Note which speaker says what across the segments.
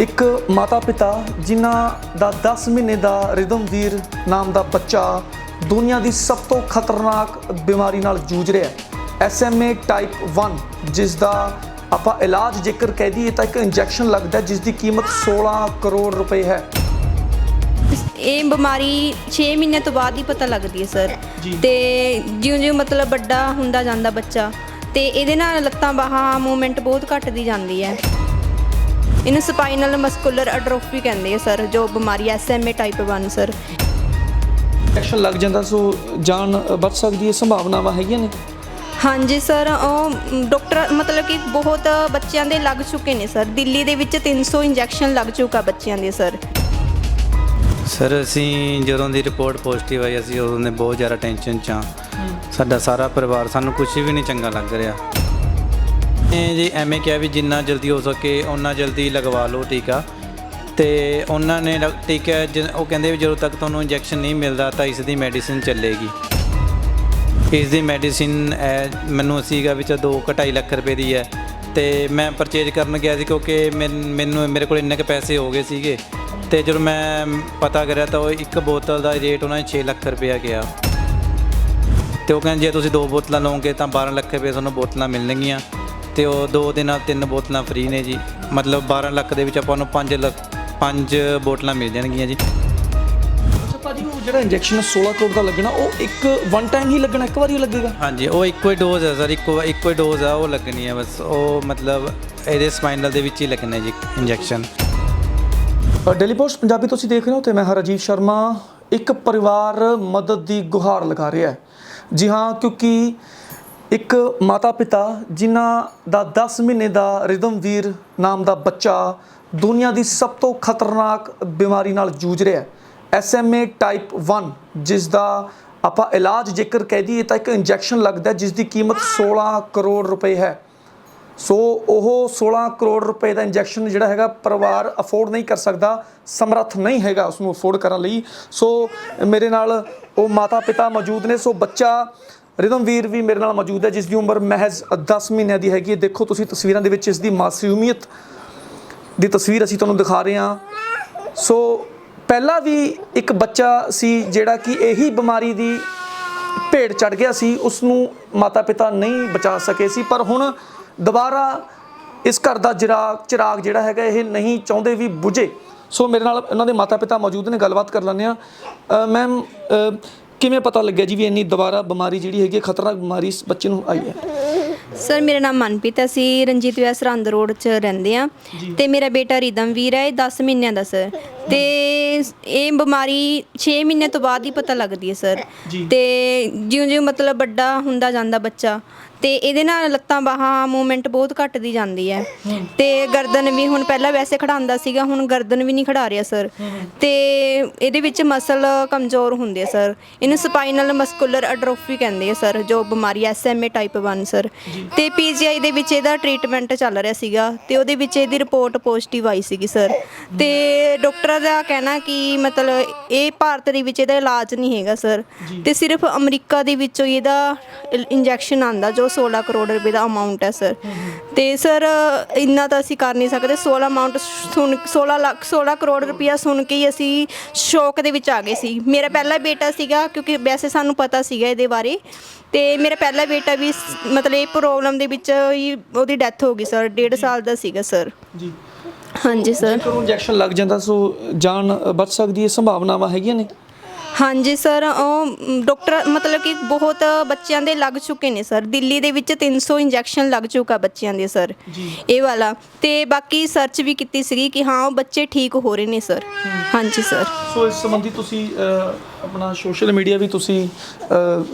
Speaker 1: ਇੱਕ ਮਾਤਾ ਪਿਤਾ ਜਿਨ੍ਹਾਂ ਦਾ 10 ਮਹੀਨੇ ਦਾ ਰਿਦਮਵੀਰ ਨਾਮ ਦਾ ਬੱਚਾ ਦੁਨੀਆ ਦੀ ਸਭ ਤੋਂ ਖਤਰਨਾਕ ਬਿਮਾਰੀ ਨਾਲ ਜੂਝ ਰਿਹਾ ਹੈ। SMA ਟਾਈਪ 1 ਜਿਸ ਦਾ ਆਪਾਂ ਇਲਾਜ ਜੇਕਰ ਕਹਿ ਦਈਏ ਤਾਂ ਇੱਕ ਇੰਜੈਕਸ਼ਨ ਲੱਗਦਾ ਜਿਸ ਦੀ ਕੀਮਤ 16 ਕਰੋੜ ਰੁਪਏ ਹੈ।
Speaker 2: ਇਹ ਬਿਮਾਰੀ 6 ਮਹੀਨੇ ਤੋਂ ਬਾਅਦ ਹੀ ਪਤਾ ਲੱਗਦੀ ਹੈ ਸਰ। ਤੇ ਜਿਉਂ-ਜਿਉਂ ਮਤਲਬ ਵੱਡਾ ਹੁੰਦਾ ਜਾਂਦਾ ਬੱਚਾ ਤੇ ਇਹਦੇ ਨਾਲ ਲੱਤਾਂ ਬਾਹਾਂ ਮੂਵਮੈਂਟ ਬਹੁਤ ਘਟਦੀ ਜਾਂਦੀ ਹੈ। ਇਹਨੂੰ ਸਪਾਈਨਲ ਮਸਕੂਲਰ ਐਟਰੋਫੀ ਕਹਿੰਦੇ ਆ ਸਰ ਜੋ ਬਿਮਾਰੀ ਐਸਐਮਏ ਟਾਈਪ 1 ਸਰ।
Speaker 1: ਇੰਜੈਕਸ਼ਨ ਲੱਗ ਜਾਂਦਾ ਸੋ ਜਾਨ ਬਚ ਸਕਦੀ ਹੈ ਸੰਭਾਵਨਾਵਾਂ ਹੈਗੀਆਂ ਨੇ?
Speaker 2: ਹਾਂਜੀ ਸਰ ਉਹ ਡਾਕਟਰ ਮਤਲਬ ਕਿ ਬਹੁਤ ਬੱਚਿਆਂ ਦੇ ਲੱਗ ਚੁੱਕੇ ਨੇ ਸਰ। ਦਿੱਲੀ ਦੇ ਵਿੱਚ 300 ਇੰਜੈਕਸ਼ਨ ਲੱਗ ਚੁੱਕਾ ਬੱਚਿਆਂ ਦੇ ਸਰ।
Speaker 3: ਸਰ ਅਸੀਂ ਜਦੋਂ ਦੀ ਰਿਪੋਰਟ ਪੋਜ਼ਿਟਿਵ ਆਈ ਅਸੀਂ ਉਦੋਂ ਦੇ ਬਹੁਤ ਜ਼ਿਆਦਾ ਟੈਨਸ਼ਨ 'ਚ ਆ ਸਾਡਾ ਸਾਰਾ ਪਰਿਵਾਰ ਸਾਨੂੰ ਕੁਝ ਵੀ ਨਹੀਂ ਚੰਗਾ ਲੱਗ ਰਿਹਾ। ਇਹ ਜੀ ਐਵੇਂ ਕਿਹਾ ਵੀ ਜਿੰਨਾ ਜਲਦੀ ਹੋ ਸਕੇ ਓਨਾ ਜਲਦੀ ਲਗਵਾ ਲਓ ਟੀਕਾ। ਤੇ ਉਹਨਾਂ ਨੇ ਲ- ਟੀਕਾ ਜ- ਉਹ ਕਹਿੰਦੇ ਵੀ ਜਦੋਂ ਤੱਕ ਤੁਹਾਨੂੰ ਇੰਜੈਕਸ਼ਨ ਨਹੀਂ ਮਿਲਦਾ ਤਾਂ ਇਸ ਦੀ ਮੈਡੀਸਿਨ ਚੱਲੇਗੀ। ਇਸ ਦੀ ਮੈਡੀਸਿਨ ਮੈਨੂੰ ਸੀਗਾ ਵਿੱਚ 2 2.5 ਲੱਖ ਰੁਪਏ ਦੀ ਹੈ ਤੇ ਮੈਂ ਪਰਚੇਜ ਕਰਨ ਗਿਆ ਸੀ ਕਿਉਂਕਿ ਮੈਨ- ਮੈਨੂੰ ਮੇਰੇ ਕੋਲ ਇੰਨੇ ਕੁ ਪੈਸੇ ਹੋ ਗਏ ਸੀਗੇ। ਤੇ ਜਦੋਂ ਮੈਂ ਪਤਾ ਕਰਿਆ ਤਾਂ ਉਹ ਇੱਕ ਬੋਤਲ ਦਾ ਰੇਟ ਉਹਨਾਂ ਨੇ 6 ਲੱਖ ਰੁਪਇਆ ਗਿਆ ਤੇ ਉਹ ਕਹਿੰਦੇ ਜੇ ਤੁਸੀਂ ਦੋ ਬੋਤਲਾਂ ਲਓਗੇ ਤਾਂ 12 ਲੱਖ ਰੁਪਏ ਤੁਹਾਨੂੰ ਬੋਤਲਾਂ ਮਿਲਣਗੀਆਂ। ਤੇ ਉਹ ਦੋ ਦੇ ਨਾਲ ਤਿੰਨ ਬੋਤਲਾਂ ਫ੍ਰੀ ਨੇ ਜੀ। ਮਤਲਬ 12 ਲੱਖ ਦੇ ਵਿੱਚ ਆਪਾਂ ਨੂੰ 5 ਲੱਖ 5 ਬੋਤਲਾਂ ਮਿਲ ਜਾਣਗੀਆਂ ਜੀ।
Speaker 1: ਅੱਛਾ ਭਾਜੀ ਉਹ ਜਿਹੜਾ ਇੰਜੈਕਸ਼ਨ 16 ਕਰੋੜ ਦਾ ਲੱਗਣਾ ਉਹ ਇੱਕ ਵਨ ਟਾਈਮ ਹੀ ਲੱਗਣਾ ਇੱਕ ਵਾਰੀ ਹੀ ਲੱਗੇਗਾ?
Speaker 3: ਹਾਂਜੀ ਉਹ ਇੱਕੋ ਹੀ ਡੋਜ਼ ਹੈ ਸਰ ਇੱਕੋ ਇੱਕੋ ਹੀ ਡੋਜ਼ ਆ ਉਹ ਲੱਗਣੀ ਹੈ ਬਸ। ਉਹ ਮਤਲਬ ਇਹਦੇ ਸਪਾਈਨਲ ਦੇ ਵਿੱਚ ਹੀ ਲੱਗਣਾ ਜੀ ਇੰਜੈਕਸ਼ਨ
Speaker 1: ਡੇਲੀ ਪੋਸਟ ਪੰਜਾਬੀ ਤੁਸੀਂ ਦੇਖ ਰਹੇ ਹੋ ਤੇ ਮੈਂ ਹਾਂ ਰਾਜੀਵ ਸ਼ਰਮਾ। ਇੱਕ ਪਰਿਵਾਰ ਮਦਦ ਦੀ ਗੁਹਾਰ ਲਗਾ ਰਿਹਾ ਹੈ। ਜੀ ਹਾਂ ਕਿਉਂਕਿ ਇੱਕ ਮਾਤਾ ਪਿਤਾ ਜਿਨ੍ਹਾਂ ਦਾ 10 ਮਹੀਨੇ ਦਾ ਰਿਦਮਵੀਰ ਨਾਮ ਦਾ ਬੱਚਾ ਦੁਨੀਆ ਦੀ ਸਭ ਤੋਂ ਖਤਰਨਾਕ ਬਿਮਾਰੀ ਨਾਲ ਜੂਝ ਰਿਹਾ ਹੈ। SMA ਟਾਈਪ 1 ਜਿਸ ਦਾ ਆਪਾਂ ਇਲਾਜ ਜੇਕਰ ਕਹਿ ਦਈਏ ਤਾਂ ਇੱਕ ਇੰਜੈਕਸ਼ਨ ਲੱਗਦਾ ਜਿਸ ਦੀ ਕੀਮਤ 16 ਕਰੋੜ ਰੁਪਏ ਹੈ। ਸੋ ਉਹ 16 ਕਰੋੜ ਰੁਪਏ ਦਾ ਇੰਜੈਕਸ਼ਨ ਜਿਹੜਾ ਹੈਗਾ ਪਰਿਵਾਰ ਅਫੋਰਡ ਨਹੀਂ ਕਰ ਸਕਦਾ, ਸਮਰੱਥ ਨਹੀਂ ਹੈਗਾ ਉਸ ਨੂੰ ਅਫੋਰਡ ਕਰਨ ਲਈ। ਸੋ ਮੇਰੇ ਨਾਲ ਉਹ ਮਾਤਾ ਪਿਤਾ ਮੌਜੂਦ ਨੇ, ਸੋ ਬੱਚਾ ਰਿਦਮਵੀਰ ਵੀ ਮੇਰੇ ਨਾਲ ਮੌਜੂਦ ਹੈ, ਜਿਸ ਦੀ ਉਮਰ ਮਹਿਜ਼ 10 ਮਹੀਨਿਆਂ ਦੀ ਹੈਗੀ ਹੈ। ਦੇਖੋ ਤੁਸੀਂ ਤਸਵੀਰਾਂ ਦੇ ਵਿੱਚ ਇਸ ਦੀ ਮਾਸੂਮੀਅਤ ਦੀ ਤਸਵੀਰ ਅਸੀਂ ਤੁਹਾਨੂੰ ਦਿਖਾ ਰਹੇ ਹਾਂ। ਸੋ ਪਹਿਲਾਂ ਵੀ ਇੱਕ ਬੱਚਾ ਸੀ ਜਿਹੜਾ ਕਿ ਇਹੀ ਬਿਮਾਰੀ ਦੀ ਭੇੜ ਚੜ ਗਿਆ ਸੀ ਉਸ ਨੂੰ ਮਾਤਾ ਪਿਤਾ ਨਹੀਂ ਬਚਾ ਸਕੇ ਸੀ। ਪਰ ਹੁਣ ਦੁਬਾਰਾ ਇਸ ਘਰ ਦਾ ਚਿਰਾਗ ਚਿਰਾਗ ਜਿਹੜਾ ਹੈਗਾ, ਇਹ ਨਹੀਂ ਚਾਹੁੰਦੇ ਵੀ ਬੁਝੇ। ਸੋ ਮੇਰੇ ਨਾਲ ਉਹਨਾਂ ਦੇ ਮਾਤਾ ਪਿਤਾ ਮੌਜੂਦ ਨੇ, ਗੱਲਬਾਤ ਕਰ ਲੈਂਦੇ ਆ ਮੈਮ ਕਿਵੇਂ ਪਤਾ ਲੱਗਿਆ ਜੀ ਵੀ ਇੰਨੀ ਦੁਬਾਰਾ ਬਿਮਾਰੀ ਜਿਹੜੀ ਹੈਗੀ ਹੈ, ਖਤਰਨਾਕ ਬਿਮਾਰੀ ਇਸ ਬੱਚੇ ਨੂੰ ਆਈ ਹੈ?
Speaker 2: ਸਰ ਮੇਰਾ ਨਾਮ ਮਨਪ੍ਰੀਤ ਹੈ। ਅਸੀਂ ਰਣਜੀਤ ਵਿਆਹ ਸਰਹੰਦ ਰੋਡ 'ਚ ਰਹਿੰਦੇ ਆ ਤੇ ਮੇਰਾ ਬੇਟਾ ਰਿਦਮਵੀਰ ਹੈ ਇਹ 10 ਮਹੀਨਿਆਂ ਦਾ ਸਰ। ਤੇ ਇਹ ਬਿਮਾਰੀ 6 ਮਹੀਨੇ ਤੋਂ ਬਾਅਦ ਹੀ ਪਤਾ ਲੱਗਦੀ ਹੈ ਸਰ। ਤੇ ਜਿਉਂ-ਜਿਉਂ ਮਤਲਬ ਵੱਡਾ ਹੁੰਦਾ ਜਾਂਦਾ ਬੱਚਾ ਤੇ ਇਹਦੇ ਨਾਲ ਲੱਤਾਂ ਬਾਹਾਂ ਮੂਵਮੈਂਟ ਬਹੁਤ ਘਟਦੀ ਜਾਂਦੀ ਹੈ। ਤੇ ਗਰਦਨ ਵੀ ਹੁਣ ਪਹਿਲਾਂ ਵੈਸੇ ਖੜਾਉਂਦਾ ਸੀਗਾ ਹੁਣ ਗਰਦਨ ਵੀ ਨਹੀਂ ਖੜਾ ਰਿਹਾ ਸਰ ਤੇ ਇਹਦੇ ਵਿੱਚ ਮਸਲ ਕਮਜ਼ੋਰ ਹੁੰਦੇ ਆ ਸਰ ਇਹਨੂੰ ਸਪਾਈਨਲ ਮਸਕੂਲਰ ਐਟਰੋਫੀ ਕਹਿੰਦੇ ਆ ਸਰ ਜੋ ਬਿਮਾਰੀ ਐਸਐਮਏ ਟਾਈਪ 1 ਸਰ ਤੇ ਪੀਜੀਆਈ ਦੇ ਵਿੱਚ ਇਹਦਾ ਟ੍ਰੀਟਮੈਂਟ ਚੱਲ ਰਿਹਾ ਸੀਗਾ ਤੇ ਉਹਦੇ ਵਿੱਚ ਇਹਦੀ ਰਿਪੋਰਟ ਪੋਜ਼ਿਟਿਵ ਆਈ ਸੀਗੀ ਸਰ ਤੇ ਡਾਕਟਰ ਦਾ ਕਹਿਣਾ ਕਿ ਮਤਲਬ ਇਹ ਭਾਰਤ ਦੇ ਵਿੱਚ ਇਹਦਾ ਇਲਾਜ ਨਹੀਂ ਹੈਗਾ ਸਰ ਤੇ ਸਿਰਫ ਅਮਰੀਕਾ ਦੇ ਵਿੱਚੋਂ ਇਹਦਾ ਇੰਜੈਕਸ਼ਨ ਆਂਦਾ ਜੋ 16 ਕਰੋੜ ਰੁਪਏ ਦਾ ਅਮਾਉਂਟ ਹੈ ਸਰ ਤੇ ਸਰ ਇੰਨਾ ਤਾਂ ਅਸੀਂ ਕਰ ਨਹੀਂ ਸਕਦੇ। 16 ਅਮਾਉਂਟ ਸੁਣ 16 ਲੱਖ 16 ਕਰੋੜ ਰੁਪਇਆ ਸੁਣ ਕੇ ਹੀ ਅਸੀਂ ਸ਼ੌਕ ਦੇ ਵਿੱਚ ਆ ਗਏ ਸੀ। ਮੇਰਾ ਪਹਿਲਾ ਬੇਟਾ ਸੀਗਾ ਕਿਉਂਕਿ ਵੈਸੇ ਸਾਨੂੰ ਪਤਾ ਸੀਗਾ ਇਹਦੇ ਬਾਰੇ। ਤੇ ਮੇਰਾ ਪਹਿਲਾ ਬੇਟਾ ਵੀ ਸ- ਮਤਲਬ ਇਹ ਪ੍ਰੋਬਲਮ ਦੇ ਵਿੱਚ ਹੀ ਉਹਦੀ ਡੈਥ ਹੋ ਗਈ ਸਰ 1.5 ਸਾਲ ਦਾ ਸੀਗਾ ਸਰ
Speaker 1: ਜੀ।
Speaker 2: ਹਾਂਜੀ ਸਰ
Speaker 1: ਜੇਕਰ ਇੰਜੈਕਸ਼ਨ ਲੱਗ ਜਾਂਦਾ ਸੋ ਜਾਨ ਬਚ ਸਕਦੀ ਹੈ ਸੰਭਾਵਨਾਵਾਂ ਹੈਗੀਆਂ ਨੇ?
Speaker 2: ਹਾਂਜੀ ਸਰ ਉਹ ਡਾਕਟਰ ਮਤਲਬ ਕਿ ਬਹੁਤ ਬੱਚਿਆਂ ਦੇ ਲੱਗ ਚੁੱਕੇ ਨੇ ਸਰ। ਦਿੱਲੀ ਦੇ ਵਿੱਚ 300 ਇੰਜੈਕਸ਼ਨ ਲੱਗ ਚੁੱਕਾ ਬੱਚਿਆਂ ਦੇ ਸਰ। ਇਹ ਵਾਲਾ। ਤੇ ਬਾਕੀ ਸਰਚ ਵੀ ਕੀਤੀ ਸੀਗੀ ਕਿ ਹਾਂ ਉਹ ਬੱਚੇ ਠੀਕ ਹੋ ਰਹੇ ਨੇ ਸਰ। ਹਾਂਜੀ ਸਰ।
Speaker 1: ਸੋ ਇਸ ਸੰਬੰਧੀ ਤੁਸੀਂ ਅਹ, ਆਪਣਾ ਸੋਸ਼ਲ ਮੀਡੀਆ ਵੀ ਤੁਸੀਂ ਅਹ,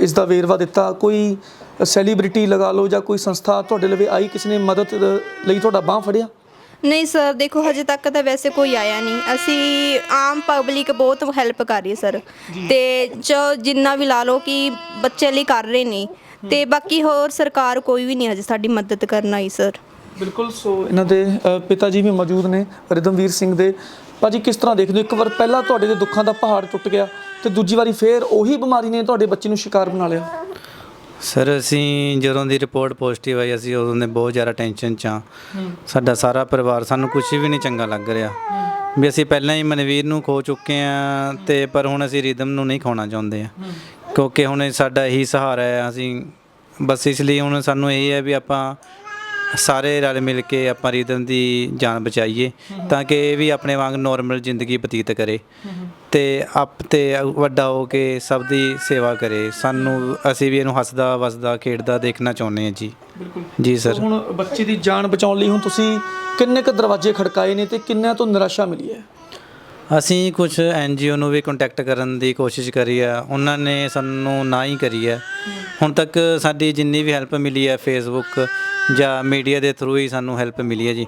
Speaker 1: ਇਸ ਦਾ ਵੇਰਵਾ ਦਿੱਤਾ। ਕੋਈ ਸੈਲੀਬ੍ਰਿਟੀ ਲਗਾ ਲਓ ਜਾਂ ਕੋਈ ਸੰਸਥਾ ਤੁਹਾਡੇ ਲਵੇ ਆਈ ਕਿਸ ਨੇ ਮਦਦ ਅਹ, ਲਈ ਤੁਹਾਡਾ ਬਾਹ ਫੜਿਆ?
Speaker 2: ਨਹੀਂ ਸਰ ਦੇਖੋ ਹਜੇ ਤੱਕ ਤਾਂ ਵੈਸੇ ਕੋਈ ਆਇਆ ਨਹੀਂ। ਅਸੀਂ ਆਮ ਪਬਲਿਕ ਬਹੁਤ ਹੈਲਪ ਕਰ ਰਹੀ ਹੈ ਸਰ। ਤੇ ਜੋ ਜਿੰਨਾ ਵੀ ਲਾ ਲਓ ਕਿ ਬੱਚੇ ਲਈ ਕਰ ਰਹੇ ਨੇ। ਤੇ ਬਾਕੀ ਹੋਰ ਸਰਕਾਰ ਕੋਈ ਵੀ ਨਹੀਂ ਹਜੇ ਸਾਡੀ ਮਦਦ ਕਰਨ ਆਈ ਸਰ।
Speaker 1: ਬਿਲਕੁਲ ਸੋ ਇਹਨਾਂ ਦੇ ਪਿਤਾ ਜੀ ਵੀ ਮੌਜੂਦ ਨੇ ਰਿਦਮਵੀਰ ਸਿੰਘ ਦੇ। ਭਾਜੀ ਕਿਸ ਤਰ੍ਹਾਂ ਦੇਖਦੇ ਹੋ? ਇੱਕ ਵਾਰ ਪਹਿਲਾਂ ਤੁਹਾਡੇ ਦੇ ਦੁੱਖਾਂ ਦਾ ਪਹਾੜ ਟੁੱਟ ਗਿਆ ਤੇ ਦੂਜੀ ਵਾਰੀ ਫੇਰ ਉਹੀ ਬਿਮਾਰੀ ਨੇ ਤੁਹਾਡੇ ਬੱਚੇ ਨੂੰ ਸ਼ਿਕਾਰ ਬਣਾ ਲਿਆ।
Speaker 3: ਸਰ ਅਸੀਂ ਜਦੋਂ ਦੀ ਰਿਪੋਰਟ ਪੋਜ਼ਿਟਿਵ ਆਈ ਅਸੀਂ ਉਦੋਂ ਦੇ ਬਹੁਤ ਜ਼ਿਆਦਾ ਟੈਨਸ਼ਨ 'ਚ ਆ ਸਾਡਾ ਸਾਰਾ ਪਰਿਵਾਰ ਸਾਨੂੰ ਕੁਝ ਵੀ ਨਹੀਂ ਚੰਗਾ ਲੱਗ ਰਿਹਾ। ਵੀ ਅਸੀਂ ਪਹਿਲਾਂ ਹੀ ਮਨਵੀਰ ਨੂੰ ਖੋ ਚੁੱਕੇ ਆ ਤੇ ਪਰ ਹੁਣ ਅਸੀਂ ਰਿਦਮ ਨੂੰ ਨਹੀਂ ਖੋਣਾ ਚਾਹੁੰਦੇ ਆ। ਕਿਉਂਕਿ ਹੁਣ ਸਾਡਾ ਇਹੀ ਸਹਾਰਾ ਹੈ ਅਸੀਂ ਬਸ ਇਸ ਲਈ ਹੁਣ ਸਾਨੂੰ ਇਹ ਹੈ ਵੀ ਆਪਾਂ ਸਾਰੇ ਰਲ ਮਿਲ ਕੇ ਆਪਾਂ ਰਿਦਮ ਦੀ ਜਾਨ ਬਚਾਈਏ ਤਾਂ ਕਿ ਇਹ ਵੀ ਆਪਣੇ ਵਾਂਗ ਨੋਰਮਲ ਜ਼ਿੰਦਗੀ ਬਤੀਤ ਕਰੇ। ਤੇ ਆਪ ਤੇ ਵੱਡਾ ਹੋ ਕੇ ਸਭ ਦੀ ਸੇਵਾ ਕਰੇ। ਸਾਨੂੰ ਅਸੀਂ ਵੀ ਇਹਨੂੰ ਹੱਸਦਾ ਵਸਦਾ ਖੇਡਦਾ ਦੇਖਣਾ ਚਾਹੁੰਦੇ ਹਾਂ ਜੀ।
Speaker 1: ਬਿਲਕੁਲ।
Speaker 3: ਜੀ ਸਰ।
Speaker 1: ਹੁਣ ਬੱਚੇ ਦੀ ਜਾਨ ਬਚਾਉਣ ਲਈ ਹੁਣ ਤੁਸੀਂ ਕਿੰਨੇ ਕੁ ਦਰਵਾਜ਼ੇ ਖੜਕਾਏ ਨੇ ਤੇ ਕਿੰਨਿਆਂ ਤੋਂ ਨਿਰਾਸ਼ਾ ਮਿਲੀ ਹੈ?
Speaker 3: ਅਸੀਂ ਕੁਝ ਐਨਜੀਓ ਨੂੰ ਵੀ ਕੰਟੈਕਟ ਕਰਨ ਦੀ ਕੋਸ਼ਿਸ਼ ਕਰੀ ਆ। ਉਹਨਾਂ ਨੇ ਸਾਨੂੰ ਨਾ ਹੀ ਕਰੀ ਹੈ। ਹੁਣ ਤੱਕ ਸਾਡੀ ਜਿੰਨੀ ਵੀ ਹੈਲਪ ਮਿਲੀ ਹੈ ਫੇਸਬੁੱਕ ਜਾਂ ਮੀਡੀਆ ਦੇ ਥਰੂ ਹੀ ਸਾਨੂੰ ਹੈਲਪ ਮਿਲੀ ਹੈ ਜੀ।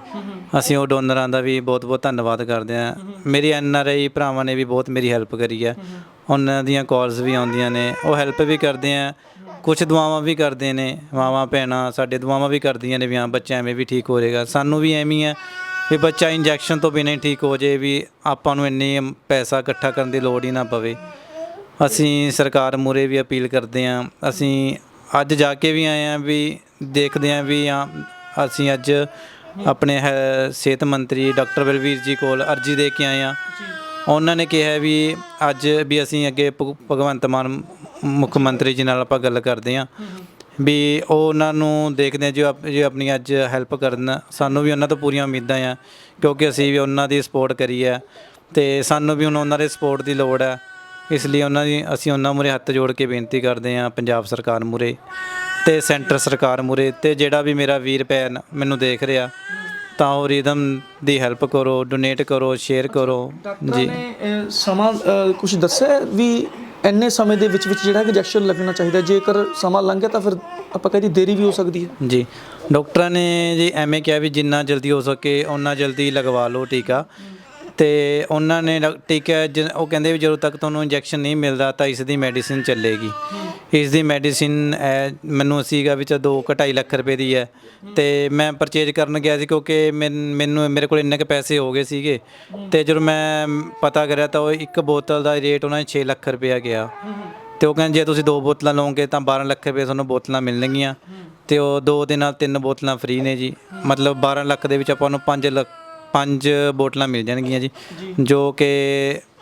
Speaker 3: ਅਸੀਂ ਉਹ ਡੋਨਰਾਂ ਦਾ ਵੀ ਬਹੁਤ-ਬਹੁਤ ਧੰਨਵਾਦ ਕਰਦੇ ਹਾਂ। ਮੇਰੀ ਆਈ ਭਰਾਵਾਂ ਨੇ ਵੀ ਬਹੁਤ ਮੇਰੀ ਹੈਲਪ ਕਰੀ ਹੈ। ਉਹਨਾਂ ਦੀਆਂ ਕਾਲਸ ਵੀ ਆਉਂਦੀਆਂ ਨੇ। ਉਹ ਹੈਲਪ ਵੀ ਕਰਦੇ ਆ। ਕੁਝ ਦੁਆਵਾਂ ਵੀ ਕਰਦੇ ਨੇ। ਮਾਵਾਂ, ਭੈਣਾਂ, ਸਾਡੇ ਦੁਆਵਾਂ ਵੀ ਕਰਦੀਆਂ ਨੇ ਵੀ ਹਾਂ, ਬੱਚਾ ਐਵੇਂ ਵੀ ਠੀਕ ਹੋ ਜਾਏਗਾ। ਸਾਨੂੰ ਵੀ ਐਵੇਂ ਹੀ ਹੈ ਵੀ ਬੱਚਾ ਇੰਜੈਕਸ਼ਨ ਤੋਂ ਬਿਨਾਂ ਹੀ ਠੀਕ ਹੋ ਜਾਏ ਵੀ ਆਪਾਂ ਨੂੰ ਇੰਨੀ ਪੈਸਾ ਇਕੱਠਾ ਕਰਨ ਦੀ ਲੋੜ ਹੀ ਨਾ ਪਵੇ। ਅਸੀਂ ਸਰਕਾਰ ਮੂਰੇ ਵੀ ਅਪੀਲ ਕਰਦੇ ਹਾਂ। ਅਸੀਂ ਅੱਜ ਜਾ ਕੇ ਵੀ ਆਏ ਹਾਂ ਵੀ ਦੇਖਦੇ ਹਾਂ ਵੀ ਹਾਂ ਅਸੀਂ ਅੱਜ ਆਪਣੇ ਹੈ- ਸਿਹਤ ਮੰਤਰੀ ਡਾਕਟਰ ਬਲਵੀਰ ਜੀ ਕੋਲ ਅਰਜੀ ਦੇ ਕੇ ਆਏ ਹਾਂ ਉਹਨਾਂ ਨੇ ਕਿਹਾ ਵੀ ਅੱਜ ਵੀ ਅਸੀਂ ਅੱਗੇ ਭਗ- ਭਗਵੰਤ ਮਾਨ ਮੁੱਖ ਮੰਤਰੀ ਜੀ ਨਾਲ ਆਪਾਂ ਗੱਲ ਕਰਦੇ ਹਾਂ ਵੀ ਉਹ ਉਹਨਾਂ ਨੂੰ ਦੇਖਦੇ ਹਾਂ ਜੋ ਆਪ- ਜੋ ਆਪਣੀ ਅੱਜ ਹੈਲਪ ਕਰਨ, ਸਾਨੂੰ ਵੀ ਉਹਨਾਂ ਤੋਂ ਪੂਰੀਆਂ ਉਮੀਦਾਂ ਆ, ਕਿਉਂਕਿ ਅਸੀਂ ਵੀ ਉਹਨਾਂ ਦੀ ਸਪੋਰਟ ਕਰੀ ਹੈ ਤੇ ਸਾਨੂੰ ਵੀ ਹੁਣ ਉਹਨਾਂ ਦੇ ਸਪੋਰਟ ਦੀ ਲੋੜ ਹੈ। ਇਸ ਲਈ ਉਹਨਾਂ ਦੀ, ਅਸੀਂ ਉਹਨਾਂ ਮੂਹਰੇ ਹੱਥ ਜੋੜ ਕੇ ਬੇਨਤੀ ਕਰਦੇ ਹਾਂ ਪੰਜਾਬ ਸਰਕਾਰ ਮੂਹਰੇ। ਤੇ ਸੈਂਟਰ ਸਰਕਾਰ ਮੂਰੇ ਤੇ ਜਿਹੜਾ ਵੀ ਮੇਰਾ ਵੀਰ ਭੈਣ ਮੈਨੂੰ ਦੇਖ ਰਿਹਾ ਤਾਂ ਉਹ ਰਿਦਮ ਦੀ ਹੈਲਪ ਕਰੋ ਡੋਨੇਟ ਕਰੋ ਸ਼ੇਅਰ ਕਰੋ।
Speaker 1: ਅਹ, ਸਮਾਂ ਕੁਝ ਦੱਸਿਆ ਵੀ ਇੰਨੇ ਸਮੇਂ ਦੇ ਵਿੱਚ ਵਿੱਚ ਜਿਹੜਾ ਇੰਜੈਕਸ਼ਨ ਲੱਗਣਾ ਚਾਹੀਦਾ ਜੇਕਰ ਸਮਾਂ ਲੰਘ ਗਿਆ ਤਾਂ ਫਿਰ ਆਪਾਂ ਕਹਿੰਦੀ ਦੇਰੀ ਵੀ ਹੋ ਸਕਦੀ ਹੈ।
Speaker 3: ਜੀ। ਡਾਕਟਰਾਂ ਨੇ ਜੀ ਐਵੇਂ ਕਿਹਾ ਵੀ ਜਿੰਨਾ ਜਲਦੀ ਹੋ ਸਕੇ ਓਨਾ ਜਲਦੀ ਲਗਵਾ ਲਓ ਟੀਕਾ ਤੇ ਉਹਨਾਂ ਨੇ ਡਾ- ਟੀਕਾ ਜ- ਉਹ ਕਹਿੰਦੇ ਵੀ ਜਦੋਂ ਤੱਕ ਤੁਹਾਨੂੰ ਇੰਜੈਕਸ਼ਨ ਨਹੀਂ ਮਿਲਦਾ ਤਾਂ ਇਸ ਦੀ ਮੈਡੀਸਿਨ ਚੱਲੇਗੀ। ਇਸ ਦੀ ਮੈਡੀਸਿਨ ਮੈਨੂੰ ਸੀਗਾ ਵਿੱਚ 2 2.5 ਲੱਖ ਰੁਪਏ ਦੀ ਹੈ। ਤੇ ਮੈਂ ਪਰਚੇਜ ਕਰਨ ਗਿਆ ਸੀ ਕਿਉਂਕਿ ਮੈਨ- ਮੈਨੂੰ, ਮੇਰੇ ਕੋਲ ਇੰਨੇ ਕੁ ਪੈਸੇ ਹੋ ਗਏ ਸੀਗੇ। ਤੇ ਜਦੋਂ ਮੈਂ ਪਤਾ ਕਰਿਆ ਤਾਂ ਉਹ ਇੱਕ ਬੋਤਲ ਦਾ ਰੇਟ ਉਹਨਾਂ ਨੇ 6 ਲੱਖ ਰੁਪਇਆ ਗਿਆ। ਤੇ ਉਹ ਕਹਿੰਦੇ ਜੇ ਤੁਸੀਂ ਦੋ ਬੋਤਲਾਂ ਲਓਗੇ ਤਾਂ 12 ਲੱਖ ਰੁਪਏ ਤੁਹਾਨੂੰ ਬੋਤਲਾਂ ਮਿਲਣਗੀਆਂ। ਤੇ ਉਹ ਦੋ ਦੇ ਨਾਲ ਤਿੰਨ ਬੋਤਲਾਂ ਫ੍ਰੀ ਨੇ ਜੀ। ਮਤਲਬ 12 ਲੱਖ ਦੇ ਵਿੱਚ ਆਪਾਂ ਨੂੰ 5 ਲੱਖ ਪੰਜ ਬੋਤਲਾਂ ਮਿਲ ਜਾਣਗੀਆਂ ਜੀ ਜੋ। ਕਿ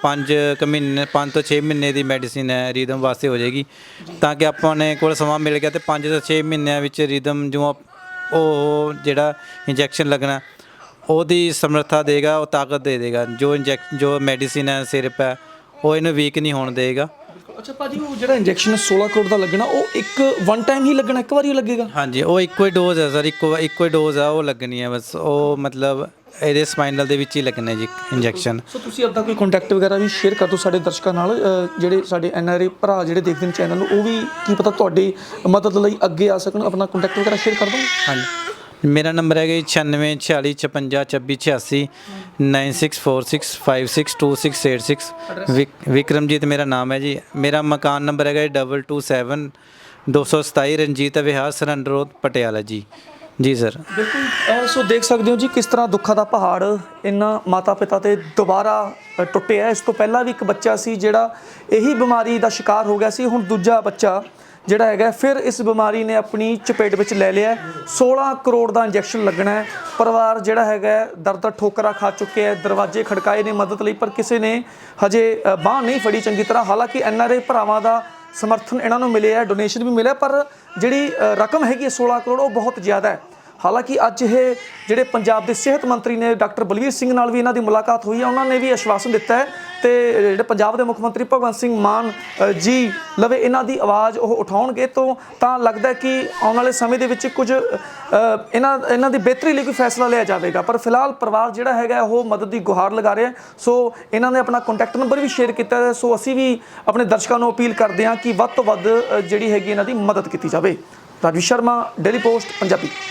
Speaker 3: 5 ਕ ਮਹੀਨੇ 5 ਤੋਂ 6 ਮਹੀਨੇ ਦੀ ਮੈਡੀਸਿਨ ਹੈ ਰਿਦਮ ਵਾਸਤੇ ਹੋ ਜਾਏਗੀ। ਤਾਂ ਕਿ ਆਪਾਂ ਨੇ ਕੋਲ ਸਮਾਂ ਮਿਲ ਗਿਆ ਤੇ 5 ਤੋਂ 6 ਮਹੀਨਿਆਂ ਵਿੱਚ ਰਿਦਮ ਜੋ ਆਪ- ਉਹ ਜਿਹੜਾ ਇੰਜੈਕਸ਼ਨ ਲੱਗਣਾ ਉਹਦੀ ਸਮਰੱਥਾ ਦੇਗਾ ਉਹ ਤਾਕਤ ਦੇ ਦੇਗਾ। ਜੋ ਇੰਜੈਕ ਜੋ ਮੈਡੀਸਿਨ ਹੈ ਸਿਰਪ ਹੈ ਉਹ ਇਹਨੂੰ ਵੀਕ ਨਹੀਂ ਹੋਣ ਦੇਗਾ।
Speaker 1: ਅੱਛਾ ਭਾਜੀ ਉਹ ਜਿਹੜਾ ਇੰਜੈਕਸ਼ਨ 16 ਕਰੋੜ ਦਾ ਲੱਗਣਾ ਉਹ ਇੱਕ ਵਨ ਟਾਈਮ ਹੀ ਲੱਗਣਾ ਇੱਕ ਵਾਰੀ ਹੀ ਲੱਗੇਗਾ?
Speaker 3: ਹਾਂਜੀ ਉਹ ਇੱਕੋ ਹੀ ਡੋਜ਼ ਹੈ ਸਰ ਇੱਕੋ ਇੱਕੋ ਹੀ ਡੋਜ਼ ਆ ਉਹ ਲੱਗਣੀ ਹੈ ਬਸ ਉਹ ਮਤਲਬ ਇਹਦੇ ਸਪਾਈਨਲ ਦੇ ਵਿੱਚ ਹੀ ਲੱਗਣਾ ਜੀ ਇੰਜੈਕਸ਼ਨ
Speaker 1: ਸੋ ਤੁਸੀਂ ਆਪਦਾ ਕੋਈ ਕੰਟੈਕਟ ਵਗੈਰਾ ਵੀ ਸ਼ੇਅਰ ਕਰ ਦਿਓ ਸਾਡੇ ਦਰਸ਼ਕਾਂ ਨਾਲ ਜਿਹੜੇ ਸਾਡੇ ਐਨ ਆਰ ਆਈ ਭਰਾ ਜਿਹੜੇ ਦੇਖਦੇ ਨੇ ਚੈਨਲ ਨੂੰ ਉਹ ਵੀ ਕੀ ਪਤਾ ਤੁਹਾਡੀ ਮਦਦ ਲਈ ਅੱਗੇ ਆ ਸਕਣ ਆਪਣਾ ਕੰਟੈਕਟ ਵਗੈਰਾ ਸ਼ੇਅਰ ਕਰ ਦਿਓ
Speaker 3: ਹਾਂਜੀ। ਮੇਰਾ ਨੰਬਰ ਹੈਗਾ ਜੀ 96 46 56 26 86 9646562686 ਵਿਕ- ਵਿਕਰਮਜੀਤ ਮੇਰਾ ਨਾਮ ਹੈ ਜੀ। ਮੇਰਾ ਮਕਾਨ ਨੰਬਰ ਹੈਗਾ ਜੀ 227 227 ਰਣਜੀਤ ਵਿਹਾਰ ਸਰੰਡਰ ਰੋਡ ਪਟਿਆਲਾ ਜੀ। ਜੀ ਸਰ।
Speaker 1: ਬਿਲਕੁਲ ਸੋ ਦੇਖ ਸਕਦੇ ਹੋ ਜੀ ਕਿਸ ਤਰ੍ਹਾਂ ਦੁੱਖਾਂ ਦਾ ਪਹਾੜ ਇਹਨਾਂ ਮਾਤਾ ਪਿਤਾ ਤੇ ਦੁਬਾਰਾ ਟੁੱਟਿਆ ਇਸ ਤੋਂ ਪਹਿਲਾਂ ਵੀ ਇੱਕ ਬੱਚਾ ਸੀ ਜਿਹੜਾ ਇਹੀ ਬਿਮਾਰੀ ਦਾ ਸ਼ਿਕਾਰ ਹੋ ਗਿਆ ਸੀ। ਹੁਣ ਦੂਜਾ ਬੱਚਾ ਜਿਹੜਾ ਹੈਗਾ ਫਿਰ ਇਸ ਬਿਮਾਰੀ ਨੇ ਆਪਣੀ ਚਪੇਟ ਵਿੱਚ ਲੈ ਲਿਆ। ਹੈ। 16 ਕਰੋੜ ਦਾ ਇੰਜੈਕਸ਼ਨ ਲੱਗਣਾ ਹੈ। ਪਰਿਵਾਰ ਜਿਹੜਾ ਹੈਗਾ ਹੈ, ਦਰ ਦਰ ਠੋਕਰਾਂ ਖਾ ਚੁੱਕਿਆ ਹੈ। ਦਰਵਾਜ਼ੇ ਖੜਕਾਏ ਨੇ ਮਦਦ ਲਈ ਪਰ ਕਿਸੇ ਨੇ ਹਜੇ ਅ, ਬਾਂਹ ਨਹੀਂ ਫੜੀ ਚੰਗੀ ਤਰ੍ਹਾਂ। ਹਾਲਾਂਕਿ ਐਨਆਰਏ ਭਰਾਵਾਂ ਦਾ ਸਮਰਥਨ ਇਹਨਾਂ ਨੂੰ ਮਿਲਿਆ ਡੋਨੇਸ਼ਨ ਵੀ ਮਿਲਿਆ ਪਰ ਜਿਹੜੀ ਰਕਮ ਹੈਗੀ ਹੈ 16 ਕਰੋੜ ਉਹ ਬਹੁਤ ਜ਼ਿਆਦਾ ਹੈ। ਹਾਲਾਂਕਿ ਅੱਜ ਇਹ ਜਿਹੜੇ ਪੰਜਾਬ ਦੇ ਸਿਹਤ ਮੰਤਰੀ ਨੇ ਡਾਕਟਰ ਬਲਵੀਰ ਸਿੰਘ ਨਾਲ ਵੀ ਇਹਨਾਂ ਦੀ ਮੁਲਾਕਾਤ ਹੋਈ ਹੈ, ਉਹਨਾਂ ਨੇ ਵੀ ਆਸ਼ਵਾਸਨ ਦਿੱਤਾ ਹੈ ਤੇ ਜਿਹੜੇ ਪੰਜਾਬ ਦੇ ਮੁੱਖ ਮੰਤਰੀ ਭਗਵੰਤ ਸਿੰਘ ਮਾਨ ਜੀ ਲਵੇ ਇਹਨਾਂ ਦੀ ਆਵਾਜ਼ ਉਹ ਉਠਾਉਣਗੇ ਤੋਂ ਤਾਂ ਲੱਗਦਾ ਕਿ ਆਉਣ ਵਾਲੇ ਸਮੇਂ ਦੇ ਵਿੱਚ ਕੁਝ ਇਹਨਾਂ ਇਹਨਾਂ ਦੀ ਬਿਹਤਰੀ ਲਈ ਕੋਈ ਫੈਸਲਾ ਲਿਆ ਜਾਵੇਗਾ। ਪਰ ਫਿਲਹਾਲ ਪਰਿਵਾਰ ਜਿਹੜਾ ਹੈਗਾ ਉਹ ਮਦਦ ਦੀ ਗੁਹਾਰ ਲਗਾ ਰਿਹਾ ਸੋ ਇਹਨਾਂ ਨੇ ਆਪਣਾ ਕੰਟੈਕਟ ਨੰਬਰ ਵੀ ਸ਼ੇਅਰ ਕੀਤਾ ਹੈ। ਸੋ ਅਸੀਂ ਵੀ ਆਪਣੇ ਦਰਸ਼ਕਾਂ ਨੂੰ ਅਪੀਲ ਕਰਦੇ ਹਾਂ ਕਿ ਵੱਧ ਤੋਂ ਵੱਧ ਜਿਹੜੀ ਹੈਗੀ ਇਹਨਾਂ ਦੀ ਮਦਦ ਕੀਤੀ ਜਾਵੇ। Rajvi Sharma daily post Punjabi.